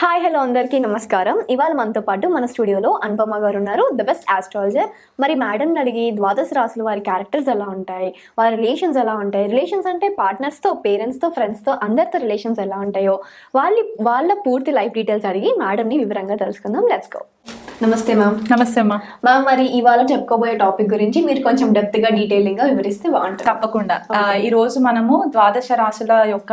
Hi hello అందరికీ నమస్కారం. ఇవాళ మనతో పాటు మన స్టూడియోలో అనుపమ గారు ఉన్నారు. ద బెస్ట్ ఆస్ట్రాలజర్ మరి మేడంని అడిగి ద్వాదశ రాసులు వారి క్యారెక్టర్స్ ఎలా ఉంటాయి? వారి రిలేషన్స్ ఎలా ఉంటాయి? రిలేషన్స్ అంటే పార్ట్నర్స్తో పేరెంట్స్తో ఫ్రెండ్స్తో అందరితో రిలేషన్స్ ఎలా ఉంటాయో వాళ్ళ వాళ్ళ పూర్తి లైఫ్ డీటెయిల్స్ అడిగి మేడంని వివరంగా తెలుసుకుందాం. లెట్స్ గో నమస్తే మ్యామ్ నమస్తే అమ్మా మ్యామ్ మరి ఇవాళ చెప్పుకోబోయే టాపిక్ గురించి మీరు కొంచెం డెప్త్గా డీటెయిలింగ్గా వివరిస్తే బాగుంటుంది. తప్పకుండా. ఈ రోజు మనము ద్వాదశ రాశుల యొక్క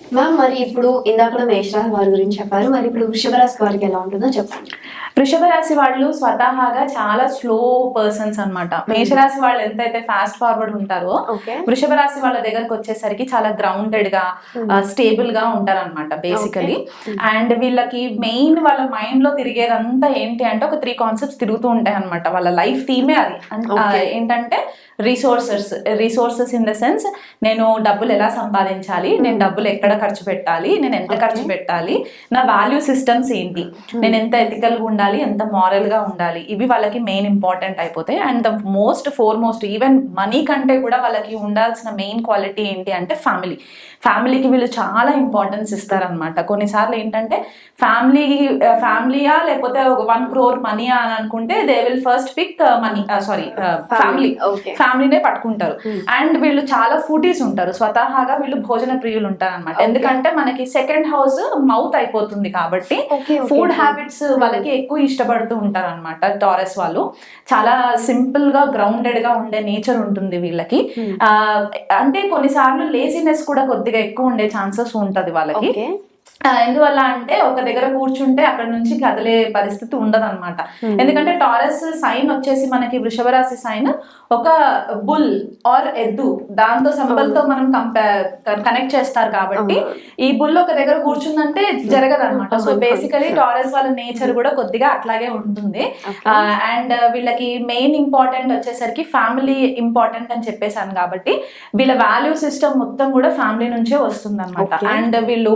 మ్యామ్ మరి ఇప్పుడు ఇందాక మేషరాశి వారి గురించి చెప్పారు. మరి ఇప్పుడు వృషభ రాశి వారికి ఎలా ఉంటుందో చెప్పండి. వృషభ రాశి వాళ్ళు స్వతహాగా చాలా స్లో పర్సన్స్ అన్నమాట. మేషరాశి వాళ్ళు ఎంతైతే ఫాస్ట్ ఫార్వర్డ్ ఉంటారో వృషభ రాశి వాళ్ళ దగ్గరకు వచ్చేసరికి చాలా గ్రౌండెడ్గా స్టేబుల్గా ఉంటారన్నమాట బేసికలీ అండ్ వీళ్ళకి మెయిన్ వాళ్ళ మైండ్లో తిరిగేదంతా ఏంటి అంటే ఒక త్రీ కాన్సెప్ట్స్ తిరుగుతూ ఉంటాయి అనమాట వాళ్ళ లైఫ్ థీమే అది. ఏంటంటే resources resources in the sense నేను డబ్బులు ఎలా సంపాదించాలి నేను డబ్బులు ఎక్కడ ఖర్చు పెట్టాలి నేను ఎంత ఖర్చు పెట్టాలి నా వాల్యూ సిస్టమ్స్ ఏంటి నేను ఎంత ఎథికల్గా ఉండాలి ఎంత moral గా ఉండాలి ఇవి వాళ్ళకి మెయిన్ ఇంపార్టెంట్ అయిపోతాయి. And the most foremost even money కంటే కూడా వాళ్ళకి ఉండాల్సిన మెయిన్ క్వాలిటీ ఏంటి అంటే ఫ్యామిలీ ఫ్యామిలీకి వీళ్ళు చాలా ఇంపార్టెన్స్ ఇస్తారనమాట కొన్నిసార్లు ఏంటంటే ఫ్యామిలీ ఫ్యామిలీయా లేకపోతే ఒక వన్ క్రోర్ మనీయా అని అనుకుంటే they will first pick money sorry family ఫ్యామిలీనే పట్టుకుంటారు. అండ్ వీళ్ళు చాలా ఫుడీస్ ఉంటారు. స్వతహాగా వీళ్ళు భోజన ప్రియులు ఉంటారు అనమాట. ఎందుకంటే మనకి సెకండ్ హౌస్ మౌత్ అయిపోతుంది కాబట్టి. ఫుడ్ హ్యాబిట్స్ వాళ్ళకి ఎక్కువ ఇష్టపడుతూ ఉంటారు అనమాట టారెస్ వాళ్ళు. చాలా సింపుల్గా గ్రౌండెడ్గా ఉండే నేచర్ ఉంటుంది వీళ్ళకి. Hmm. అంటే కొన్నిసార్లు లేజినెస్ కూడా కొద్దిగా ఎక్కువ ఉండే ఛాన్సెస్ ఉంటది వాళ్ళకి. ఎందువల్ల అంటే ఒక దగ్గర కూర్చుంటే అక్కడ నుంచి కదిలే పరిస్థితి ఉండదు అనమాట ఎందుకంటే టారస్ సైన్ వచ్చేసి మనకి వృషభ రాశి సైన్ ఒక బుల్ ఆర్ ఎద్దు. దాంతో సింబల్తో మనం కనెక్ట్ చేస్తారు కాబట్టి ఈ బుల్ ఒక దగ్గర కూర్చుందంటే జరగదు అనమాట సో. బేసికలీ టారస్ వాళ్ళ నేచర్ కూడా కొద్దిగా అట్లాగే ఉంటుంది. అండ్ వీళ్ళకి మెయిన్ ఇంపార్టెంట్ వచ్చేసరికి ఫ్యామిలీ ఇంపార్టెంట్ అని చెప్పేసాను కాబట్టి వీళ్ళ వాల్యూ సిస్టమ్ మొత్తం కూడా ఫ్యామిలీ నుంచే వస్తుంది అనమాట. అండ్ వీళ్ళు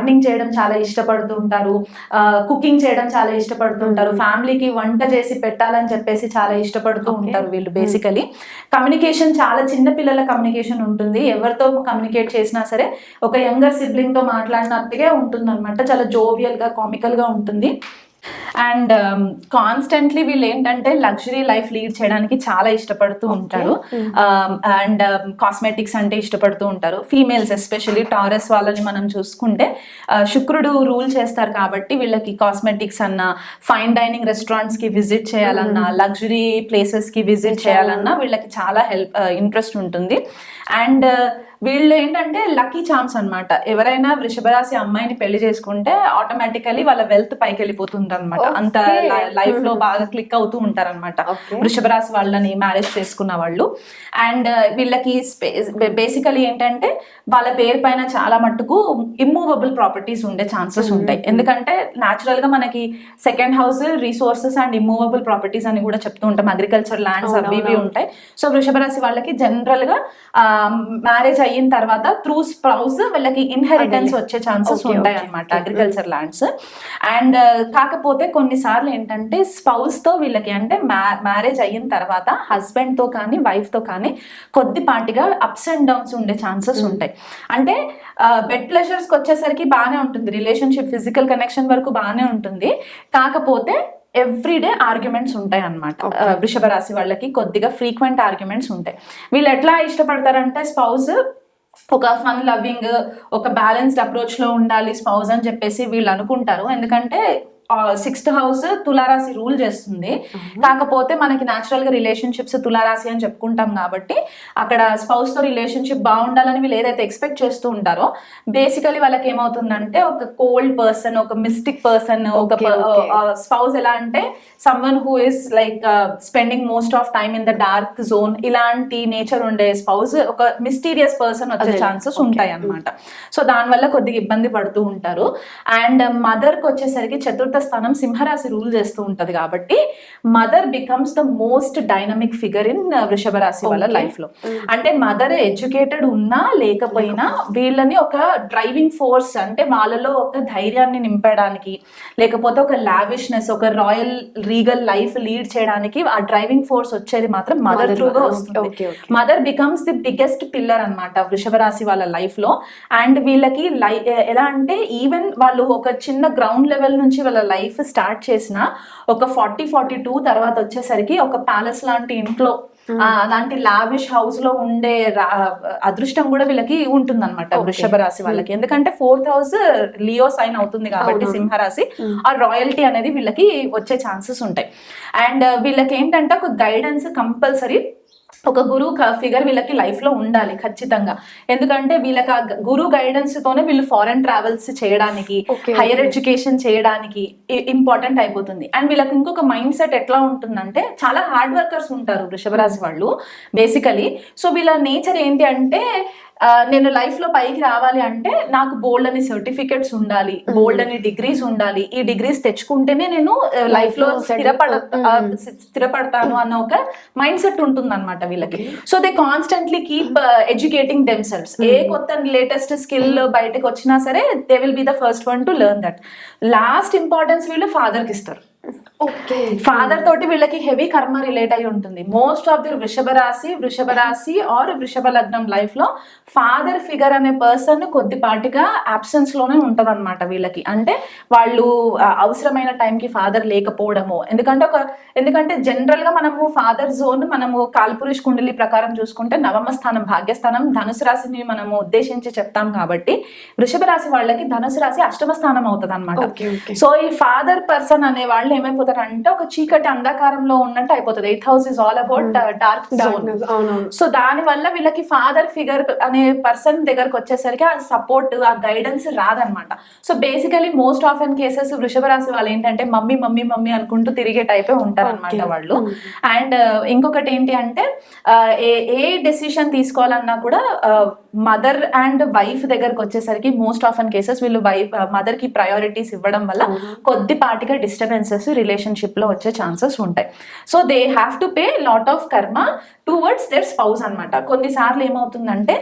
గార్డెనింగ్ చేయడం చాలా ఇష్టపడుతూ ఉంటారు. కుకింగ్ చేయడం చాలా ఇష్టపడుతుంటారు. ఫ్యామిలీకి వంట చేసి పెట్టాలని చెప్పేసి చాలా ఇష్టపడుతూ. ఉంటారు వీళ్ళు బేసికలీ కమ్యూనికేషన్ చాలా చిన్న పిల్లల కమ్యూనికేషన్ ఉంటుంది. ఎవరితో కమ్యూనికేట్ చేసినా సరే ఒక యంగర్ సిబ్లింగ్తో మాట్లాడినట్టుగా ఉంటుంది అనమాట చాలా జోవియల్గా కామికల్గా ఉంటుంది. అండ్ కాన్స్టెంట్లీ వీళ్ళు ఏంటంటే లగ్జరీ లైఫ్ లీడ్ చేయడానికి చాలా ఇష్టపడుతూ ఉంటారు. అండ్ కాస్మెటిక్స్ అంటే ఇష్టపడుతూ ఉంటారు. ఫీమేల్స్ ఎస్పెషల్లీ టారస్ వాళ్ళని మనం చూసుకుంటే ఆ, శుక్రుడు రూల్ చేస్తారు కాబట్టి వీళ్ళకి కాస్మెటిక్స్ అన్న ఫైన్ డైనింగ్ రెస్టారెంట్స్కి విజిట్ చేయాలన్నా లగ్జరీ ప్లేసెస్కి విజిట్ చేయాలన్నా వీళ్ళకి చాలా హెల్ప్ ఇంట్రెస్ట్ ఉంటుంది. అండ్ వీళ్ళు ఏంటంటే లక్కీ ఛాన్స్ అన్నమాట. ఎవరైనా వృషభ రాశి అమ్మాయిని పెళ్ళి చేసుకుంటే ఆటోమేటికలీ వాళ్ళ వెల్త్ పైకి వెళ్ళిపోతుంది అనమాట అంత. లైఫ్లో బాగా క్లిక్ అవుతూ ఉంటారన్నమాట. Okay. వృషభ రాశి వాళ్ళని మ్యారేజ్ చేసుకున్న వాళ్ళు. అండ్ వీళ్ళకి బేసికలీ ఏంటంటే వాళ్ళ పేరు పైన చాలా మట్టుకు ఇమ్మూవబుల్ ప్రాపర్టీస్ ఉండే ఛాన్సెస్ ఉంటాయి. ఎందుకంటే న్యాచురల్గా మనకి second house resources and immovable properties అని కూడా చెప్తూ ఉంటాం. అగ్రికల్చర్ ల్యాండ్స్ అవి ఇవి. ఉంటాయి. సో వృషభ రాశి వాళ్ళకి జనరల్గా మ్యారేజ్ అయిన తర్వాత త్రూ స్ప్రౌస్ వీళ్ళకి ఇన్హెరిటెన్స్. వచ్చే ఛాన్సెస్ ఉంటాయి అనమాట. అగ్రికల్చర్ ల్యాండ్స్ అండ్ కాకపోతే కొన్నిసార్లు ఏంటంటే స్పౌస్తో వీళ్ళకి అంటే మ్యారేజ్ అయిన తర్వాత హస్బెండ్తో కానీ వైఫ్తో కానీ కొద్దిపాటిగా అప్స్ అండ్ డౌన్స్ ఉండే ఛాన్సెస్ ఉంటాయి. అంటే బెడ్ ప్లెజర్స్కి వచ్చేసరికి బాగానే ఉంటుంది. రిలేషన్షిప్ ఫిజికల్ కనెక్షన్ వరకు బాగానే ఉంటుంది. కాకపోతే ఎవ్రీడే ఆర్గ్యుమెంట్స్ ఉంటాయి అనమాట Okay. వృషభ రాశి వాళ్ళకి కొద్దిగా ఫ్రీక్వెంట్ ఆర్గ్యుమెంట్స్ ఉంటాయి. వీళ్ళు ఎట్లా ఇష్టపడతారంటే స్పౌస్ ఒక ఫన్ లవింగ్ ఒక బ్యాలెన్స్డ్ అప్రోచ్లో ఉండాలి స్పౌజ్ అని చెప్పేసి వీళ్ళు అనుకుంటారు. ఎందుకంటే సిక్స్త్ హౌస్ తులారాశి రూల్ చేస్తుంది. కాకపోతే మనకి న్యాచురల్గా రిలేషన్షిప్స్ తులారాశి అని చెప్పుకుంటాం కాబట్టి అక్కడ స్పౌస్తో రిలేషన్షిప్ బాగుండాలని వీళ్ళు ఏదైతే ఎక్స్పెక్ట్ చేస్తూ ఉంటారో బేసికలీ వాళ్ళకి ఏమవుతుందంటే ఒక కోల్డ్ పర్సన్ ఒక మిస్టిక్ పర్సన్ ఒక. స్పౌస్ ఎలా అంటే someone who is like spending most of time in the dark zone ఇలాంటి నేచర్ ఉండే స్పౌస్ ఒక మిస్టీరియస్ పర్సన్ వచ్చే ఛాన్సెస్. ఉంటాయి అన్నమాట సో దానివల్ల కొద్దిగా ఇబ్బంది పడుతూ ఉంటారు. అండ్ మదర్కి వచ్చేసరికి చతుర్థ స్థానం సింహరాశి రూల్ చేస్తూ ఉంటది కాబట్టి mother becomes the most dynamic figure in వృషభ రాశి వాళ్ళ. లైఫ్లో అంటే మదర్ ఎడ్యుకేటెడ్ ఉన్నా లేకపోయినా వీళ్ళని ఒక డ్రైవింగ్ ఫోర్స్ అంటే వాళ్ళలో ఒక ధైర్యాన్ని నింపడానికి లేకపోతే ఒక లావిష్నెస్ ఒక రాయల్ రీగల్ లైఫ్ లీడ్ చేయడానికి ఆ డ్రైవింగ్ ఫోర్స్ వచ్చేది మాత్రం మదర్ త్రూగా. వస్తుంది. Mother becomes the biggest pillar అన్నమాట వృషభ రాశి వాళ్ళ లైఫ్లో అండ్ వీళ్ళకి లై ఎలా అంటే ఈవెన్ వాళ్ళు ఒక చిన్న గ్రౌండ్ లెవెల్ నుంచి వాళ్ళ లైఫ్ స్టార్ట్ చేసిన ఒక ఫార్టీ ఫార్టీ టూ తర్వాత వచ్చేసరికి ఒక ప్యాలెస్ లాంటి ఇంట్లో ఆ, అలాంటి లావిష్ హౌస్లో ఉండే అదృష్టం కూడా వీళ్ళకి ఉంటుంది అనమాట. వృషభ రాశి వాళ్ళకి. ఎందుకంటే ఫోర్త్ హౌస్ లియో సైన్ అవుతుంది కాబట్టి. సింహరాశి. ఆ రాయల్టీ అనేది వీళ్ళకి వచ్చే ఛాన్సెస్ ఉంటాయి. అండ్ వీళ్ళకి ఏంటంటే ఒక గైడెన్స్ కంపల్సరీ ఒక గురువు ఫిగర్ వీళ్ళకి లైఫ్లో ఉండాలి ఖచ్చితంగా. ఎందుకంటే వీళ్ళకి ఆ గురువు గైడెన్స్ తోనే వీళ్ళు ఫారెన్ ట్రావెల్స్ చేయడానికి హైయర్. ఎడ్యుకేషన్ చేయడానికి ఇంపార్టెంట్ అయిపోతుంది. అండ్ వీళ్ళకి ఇంకొక మైండ్ సెట్ ఎట్లా ఉంటుందంటే చాలా హార్డ్ వర్కర్స్ ఉంటారు వృషభ రాశి వాళ్ళు బేసికలీ సో వీళ్ళ నేచర్ ఏంటి అంటే నేను లైఫ్లో పైకి రావాలి అంటే నాకు బోల్డ్ అని సర్టిఫికెట్స్ ఉండాలి బోల్డ్ అని డిగ్రీస్ ఉండాలి. ఈ డిగ్రీస్ తెచ్చుకుంటేనే నేను లైఫ్లో స్థిరపడ. స్థిరపడతాను అన్న ఒక మైండ్ సెట్ ఉంటుంది అనమాట వీళ్ళకి so they constantly keep educating themselves ఏ కొత్త లేటెస్ట్ స్కిల్ బయటకు వచ్చినా సరే they will be the first one to learn that last importance వీళ్ళు ఫాదర్కి ఇస్తారు. ఫాదర్ తోటి వీళ్ళకి హెవీ కర్మ రిలేట్ అయి ఉంటుంది. మోస్ట్ ఆఫ్ ది వృషభ రాశి వృషభ రాశి ఆర్ వృషభ లగ్నం లైఫ్లో ఫాదర్ ఫిగర్ అనే పర్సన్ కొద్దిపాటిగా అబ్సెన్స్లోనే ఉంటది అనమాట వీళ్ళకి. అంటే వాళ్ళు అవసరమైన టైంకి ఫాదర్ లేకపోవడము. ఎందుకంటే ఒక ఎందుకంటే జనరల్గా మనము ఫాదర్ జోన్ మనము కాల్పురుష్ కుండలి ప్రకారం చూసుకుంటే నవమ స్థానం భాగ్యస్థానం ధనుసు రాశిని మనము ఉద్దేశించి చెప్తాం కాబట్టి వృషభ రాశి వాళ్ళకి ధనుసు రాశి అష్టమ స్థానం అవుతుంది అనమాట సో ఈ ఫాదర్ పర్సన్ అనే వాళ్ళు ఏమైపోతారు అంటే ఒక చీకటి అంధకారంలో ఉన్నట్టు అయిపోతుంది. Eighth house is all about dark zone so దాని వల్ల వీళ్ళకి ఫాదర్ ఫిగర్ అనే పర్సన్ దగ్గరకు వచ్చేసరికి ఆ సపోర్ట్ ఆ గైడెన్స్ రాదనమాట so basically most of an cases వృషభ రాశి వాళ్ళు ఏంటంటే మమ్మీ మమ్మీ మమ్మీ అనుకుంటూ తిరిగే టైపే ఉంటారు అనమాట. వాళ్ళు. అండ్ ఇంకొకటి ఏంటి అంటే ఆ, ఏ ఏ డెసిషన్ తీసుకోవాలన్నా కూడా మదర్ అండ్ వైఫ్ దగ్గరకు వచ్చేసరికి మోస్ట్ ఆఫ్ అన్ కేసెస్ వీళ్ళు వైఫ్ మదర్కి ప్రయారిటీస్ ఇవ్వడం వల్ల కొద్దిపాటిగా డిస్టర్బెన్సెస్ రిలేషన్షిప్లో వచ్చే ఛాన్సెస్ ఉంటాయి. So they have to pay lot of karma towards their spouse అనమాట కొన్నిసార్లు ఏమవుతుందంటే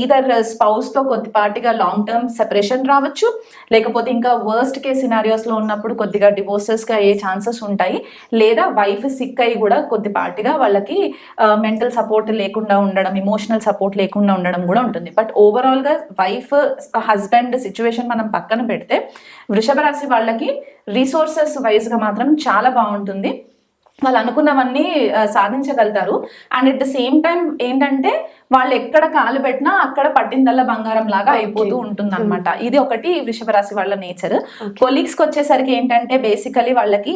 ఈదర్ స్పౌస్తో కొద్దిపాటిగా లాంగ్ టర్మ్ సెపరేషన్ రావచ్చు లేకపోతే ఇంకా వర్స్ట్ కేస్ సినారియోస్లో ఉన్నప్పుడు కొద్దిగా డివోర్సెస్గా అయ్యే ఛాన్సెస్ ఉంటాయి లేదా వైఫ్ సిక్ అయ్యి కూడా కొద్దిపాటిగా వాళ్ళకి మెంటల్ సపోర్ట్ లేకుండా ఉండడం ఇమోషనల్ సపోర్ట్ లేకుండా ఉండడం కూడా ఉంటుంది. బట్ ఓవరాల్గా వైఫ్ హస్బెండ్ సిచ్యువేషన్ మనం పక్కన పెడితే వృషభ రాశి వాళ్ళకి రిసోర్సెస్ వైజ్గా మాత్రం చాలా బాగుంటుంది. వాళ్ళు అనుకున్నవన్నీ సాధించగలుగుతారు. And at the same time ఏంటంటే వాళ్ళు ఎక్కడ కాలు పెట్టినా అక్కడ పట్టిందల్లా బంగారం లాగా అయిపోతూ ఉంటుంది అనమాట ఇది ఒకటి వృషభ రాశి వాళ్ళ నేచర్. కొలీగ్స్కి వచ్చేసరికి ఏంటంటే బేసికలీ వాళ్ళకి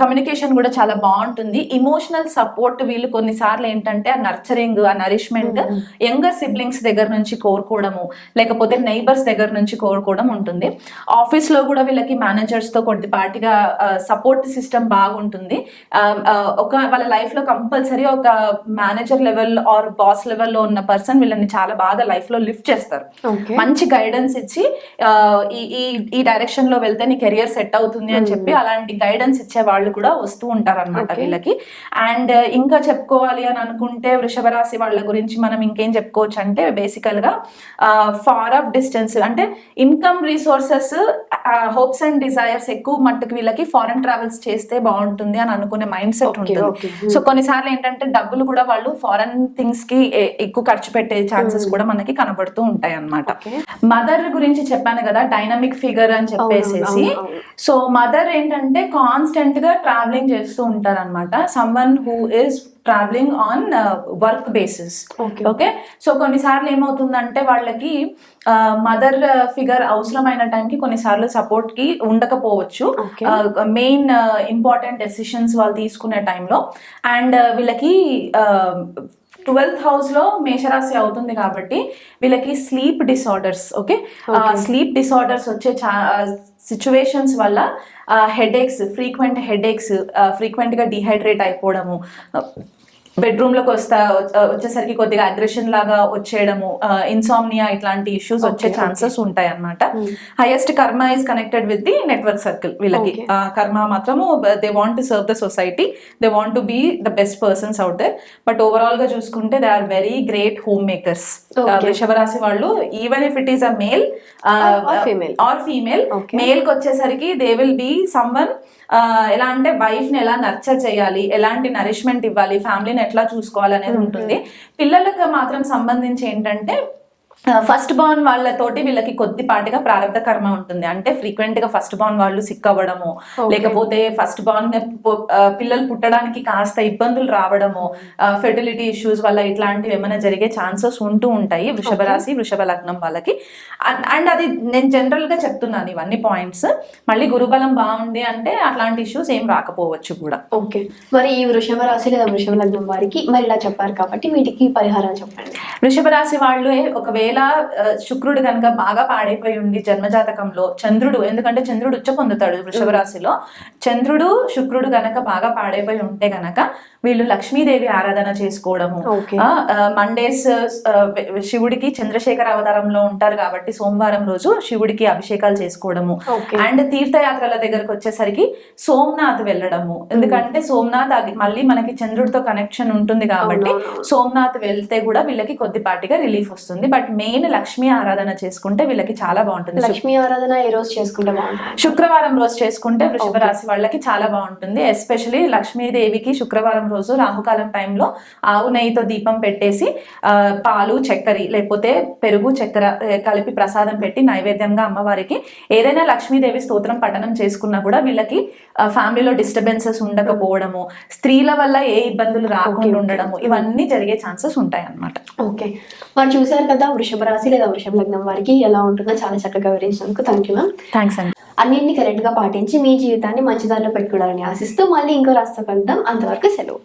కమ్యూనికేషన్ కూడా చాలా బాగుంటుంది. ఇమోషనల్ సపోర్ట్ వీళ్ళు కొన్నిసార్లు ఏంటంటే ఆ నర్చరింగ్ ఆ నరిష్మెంట్ యంగర్ సిబ్లింగ్స్ దగ్గర నుంచి కోరుకోవడము లేకపోతే నైబర్స్ దగ్గర నుంచి కోరుకోవడం ఉంటుంది. ఆఫీస్లో కూడా వీళ్ళకి మేనేజర్స్తో కొద్దిపాటిగా సపోర్ట్ సిస్టమ్ బాగుంటుంది. ఒక వాళ్ళ లైఫ్లో కంపల్సరీ ఒక మేనేజర్ లెవెల్ ఆర్ బాస్ లెవెల్లో ఉన్న పర్సన్ వీళ్ళని చాలా బాగా లైఫ్లో లిఫ్ట్ చేస్తారు. మంచి గైడెన్స్ ఇచ్చి ఈ ఈ ఈ డైరెక్షన్లో వెళ్తే నీ కెరియర్ సెట్ అవుతుంది అని చెప్పి అలాంటి గైడెన్స్ ఇచ్చే వాళ్ళు కూడా వస్తూ ఉంటారు అనమాట. వీళ్ళకి. అండ్ ఇంకా చెప్పుకోవాలి అని అనుకుంటే వృషభ రాశి వాళ్ళ గురించి మనం ఇంకేం చెప్పుకోవచ్చు అంటే బేసికల్గా ఫార్ ఆఫ్ డిస్టెన్స్ అంటే income resources hopes and desires ఎక్కువ మట్టుకు వీళ్ళకి ఫారెన్ ట్రావెల్స్ చేస్తే బాగుంటుంది అని అనుకునే మైండ్ సెట్ ఉంటుంది. సో కొన్నిసార్లు ఏంటంటే డబ్బులు కూడా వాళ్ళు ఫారెన్ థింగ్స్కి ఎక్కువ ఖర్చు పెట్టే ఛాన్సెస్ కూడా మనకి కనబడుతూ ఉంటాయి అన్నమాట ఓకే. మదర్ గురించి చెప్పాను కదా డైనమిక్ ఫిగర్ అని చెప్పేసేసి. సో మదర్ ఏంటంటే కాన్స్టెంట్గా ట్రావెలింగ్ చేస్తూ ఉంటారు అనమాట someone who is travelling on work basis okay. So కొన్నిసార్లు ఏమవుతుందంటే వాళ్ళకి మదర్ ఫిగర్ అవసరమైన టైంకి కొన్నిసార్లు సపోర్ట్కి ఉండకపోవచ్చు. మెయిన్ ఇంపార్టెంట్ డెసిషన్స్ వాళ్ళు తీసుకునే టైంలో. అండ్ వీళ్ళకి ట్వెల్త్ హౌస్లో మేషరాశి అవుతుంది కాబట్టి వీళ్ళకి sleep disorders okay. Sleep disorders వచ్చే సిచ్యువేషన్స్ వల్ల హెడేక్స్ ఫ్రీక్వెంట్ హెడేక్స్ ఫ్రీక్వెంట్గా డిహైడ్రేట్ అయిపోవడము బెడ్రూమ్లోకి వస్తా వచ్చేసరికి కొద్దిగా అగ్రెషన్ లాగా వచ్చేయడము ఇన్సామ్నియా ఇట్లాంటి ఇష్యూస్ వచ్చే. ఛాన్సెస్ ఉంటాయి అన్నమాట Hmm. Highest karma is connected with the network circle వీళ్ళకి కర్మ మాత్రము they want to serve the society they want to be the best persons out there but ఓవరాల్గా చూసుకుంటే they are very great home makers Okay. వృషభ రాశి వాళ్ళు even if it is a male. Or female. మేల్కి వచ్చేసరికి they will be someone ఎలా అంటే వైఫ్ని ఎలా నర్చర్ చేయాలి ఎలాంటి నరిష్మెంట్ ఇవ్వాలి ఫ్యామిలీని ఎట్లా చూసుకోవాలి అనేది ఉంటుంది. పిల్లలకు మాత్రం సంబంధించి ఏంటంటే ఫస్ట్ బార్న్ వాళ్ళతోటి వీళ్ళకి కొద్దిపాటిగా ప్రారంభ కర్మ ఉంటుంది. అంటే ఫ్రీక్వెంట్గా ఫస్ట్ బార్న్ వాళ్ళు సిక్ అవ్వడము. లేకపోతే ఫస్ట్ బార్న్ పిల్లలు పుట్టడానికి కాస్త ఇబ్బందులు రావడము ఫెర్టిలిటీ ఇష్యూస్ వల్ల ఇట్లాంటివి ఏమైనా జరిగే ఛాన్సెస్ ఉంటూ ఉంటాయి వృషభ. రాశి వృషభ లగ్నం వాళ్ళకి. అండ్ అది నేను జనరల్గా చెప్తున్నాను ఇవన్నీ పాయింట్స్ మళ్ళీ గురుబలం బాగుంది అంటే అట్లాంటి ఇష్యూస్ ఏం రాకపోవచ్చు కూడా. ఓకే మరి ఈ వృషభ రాశి లేదా వృషభ లగ్నం వారికి మరి ఇలా చెప్పారు కాబట్టి వీటికి పరిహారం చెప్పండి. వృషభ రాశి వాళ్ళు ఒకవేళ ఆ, శుక్రుడు కనుక బాగా పాడైపోయి ఉండి జన్మజాతకంలో చంద్రుడు ఎందుకంటే చంద్రుడు ఉచ్చ పొందుతాడు వృషభ రాశిలో చంద్రుడు శుక్రుడు గనక బాగా పాడైపోయి ఉంటే గనక వీళ్ళు లక్ష్మీదేవి ఆరాధన చేసుకోవడము. మండేస్ శివుడికి చంద్రశేఖర అవతారంలో ఉంటారు కాబట్టి సోమవారం రోజు శివుడికి అభిషేకాలు చేసుకోవడము. అండ్ తీర్థయాత్రల దగ్గరకు వచ్చేసరికి సోమనాథ్ వెళ్ళడము. ఎందుకంటే సోమనాథ్ మళ్ళీ మనకి చంద్రుడితో కనెక్షన్ ఉంటుంది కాబట్టి. సోమనాథ్ వెళ్తే కూడా వీళ్ళకి కొద్దిపాటిగా రిలీఫ్ వస్తుంది. బట్ మెయిన్ లక్ష్మీ ఆరాధన చేసుకుంటే వీళ్ళకి చాలా బాగుంటుంది. లక్ష్మీ ఆరాధన ఈ రోజు చేసుకుంటే బాగుంటుంది? శుక్రవారం రోజు చేసుకుంటే వృషభ. రాశి వాళ్ళకి చాలా బాగుంటుంది. ఎస్పెషలీ లక్ష్మీదేవికి శుక్రవారం రోజు రాహుకాలం టైంలో ఆవు నెయ్యితో దీపం పెట్టేసి ఆ, పాలు చక్కెర లేకపోతే పెరుగు చక్కెర ఏ, కలిపి ప్రసాదం పెట్టి నైవేద్యంగా అమ్మవారికి ఏదైనా లక్ష్మీదేవి స్తోత్రం పఠనం చేసుకున్నా కూడా వీళ్ళకి ఫ్యామిలీలో డిస్టర్బెన్సెస్ ఉండకపోవడము స్త్రీల వల్ల ఏ ఇబ్బందులు రాకుండా. ఉండడము ఇవన్నీ జరిగే ఛాన్సెస్ ఉంటాయి అన్నమాట ఓకే. మరి చూసారు కదా వృషభ రాశి లేదా వృషభ లగ్నం వారికి ఎలా ఉంటుందో చాలా చక్కగా వివరించినందుకు థ్యాంక్ యూ మ్యామ్ థ్యాంక్స్ అండి అన్నింటిని కరెక్ట్గా పాటించి మీ జీవితాన్ని మంచి దారిలో పెట్టుకోవాలని ఆశిస్తూ మళ్ళీ ఇంకో రాష్ట్ర కలుద్దాం. అంతవరకు సెలవు.